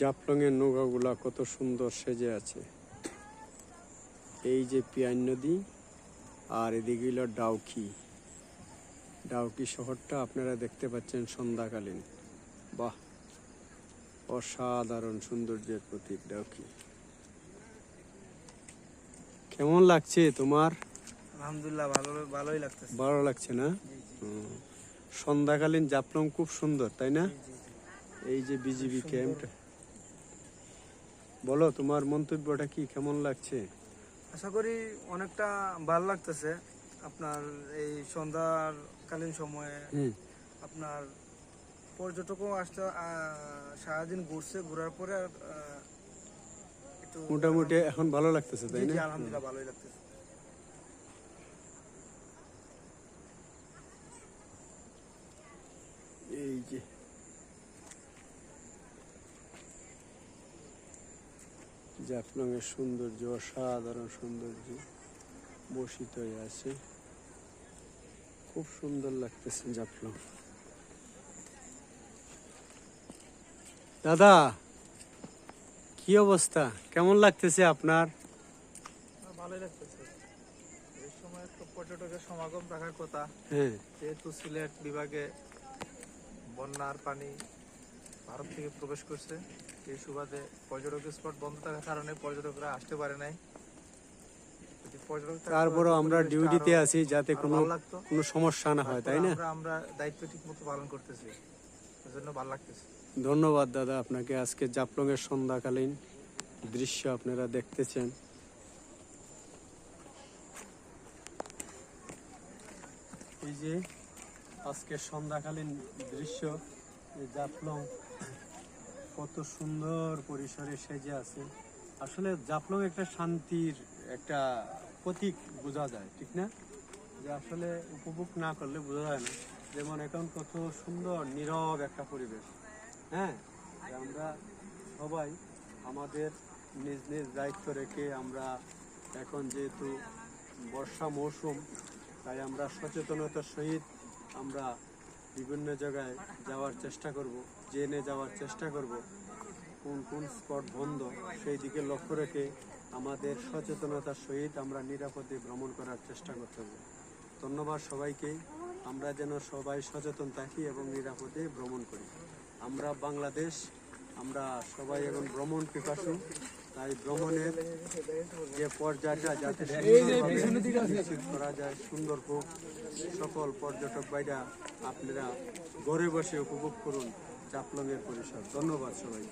জাফলংয়ের নৌকাগুলা কত সুন্দর সেজে আছে। এই যে পিয়ান নদী আর এদিকে হলো ডাউকি। ডাউকি শহরটা আপনারা দেখতে পাচ্ছেন সন্ধ্যাকালীন। বাহ অসাধারণ সৌন্দর্যের প্রতীক ডাউকি। কেমন লাগছে তোমার? আলহামদুলিল্লাহ ভালো ভালোই লাগতেছে। ভালো লাগছে না। সন্ধ্যাকালীন জাফলং খুব সুন্দর তাই না? এই যে বিজিবি ক্যাম্প বলো তোমার মন্তব্যটা কি? কেমন লাগছে? আশা করি অনেকটা ভালো লাগতেছে। আপনার এই সন্ধ্যার কালীন সময়ে আপনার পর্যটকও আসতে সারাদিন ঘুরছে ঘোরার পরে আর, মোটামুটি এখন ভালো লাগতেছে তাই না? আলহামদুলিল্লাহ ভালোই লাগতেছে এই যে জাফলং এর সৌন্দর্য অসাধারণ সৌন্দর্য বসিত হয়ে আছে। খুব সুন্দর লাগতেছে জাফলং। দাদা কি অবস্থা? কেমন লাগতেছে আপনার? ভালোই লাগতেছে। এই সময় তো পর্যটকের সমাগম রাখার কথা। হ্যাঁ। যেহেতু সিলেট বিভাগে বন্যার পানি ভারত থেকে প্রবেশ করছে। এই সুবাদে পর্যটক স্পট বন্ধ থাকার কারণে পর্যটকরা আসতে পারে নাই? তারপরও আমরা ডিউটিতে আছি যাতে কোনো। কোনো সমস্যা না হয় তাই না? আমরা দায়িত্ব ঠিক মতো পালন করতেছি। এজন্য ভালো লাগতেছে। ধন্যবাদ দাদা আপনাকে। আজকে জাফলং এর সন্ধ্যাকালীন দৃশ্য আপনারা দেখতেছেন। এই যে আজকে সন্ধ্যাকালীন দৃশ্য এই জাফলং কত সুন্দর পরিসরে সেজে আছে। আসলে জাফলং একটা শান্তির একটা প্রতীক বোঝা যায়, ঠিক না? যে আসলে উপভোগ না করলে বোঝা যায় না। যেমন এখন কত সুন্দর, নীরব একটা পরিবেশ হ্যাঁ? আমরা সবাই আমাদের নিজ নিজ দায়িত্ব রেখে আমরা এখন যেহেতু বর্ষা মৌসুম, তাই আমরা সচেতনতার সহিত আমরা বিভিন্ন জায়গায় যাওয়ার চেষ্টা করব, জেনে যাওয়ার চেষ্টা করব, কোন কোন স্পট বন্ধ, সেই দিকে লক্ষ্য রেখে আমাদের সচেতনতার সহিত আমরা নিরাপদে ভ্রমণ করার চেষ্টা করতে হবে। ধন্যবাদ সবাইকে, আমরা যেন সবাই সচেতন থাকি এবং নিরাপদে ভ্রমণ করি। আমরা বাংলাদেশ আমরা সবাই এখন ভ্রমণ পিপাসু, তাই ভ্রমণের যে পর্যায়টা যাতে করা যায়, সুন্দর হোক, সকল পর্যটক বাইরা আপনারা ঘরে বসে উপভোগ করুন চাপলংয়ের পরিসর। ধন্যবাদ সবাই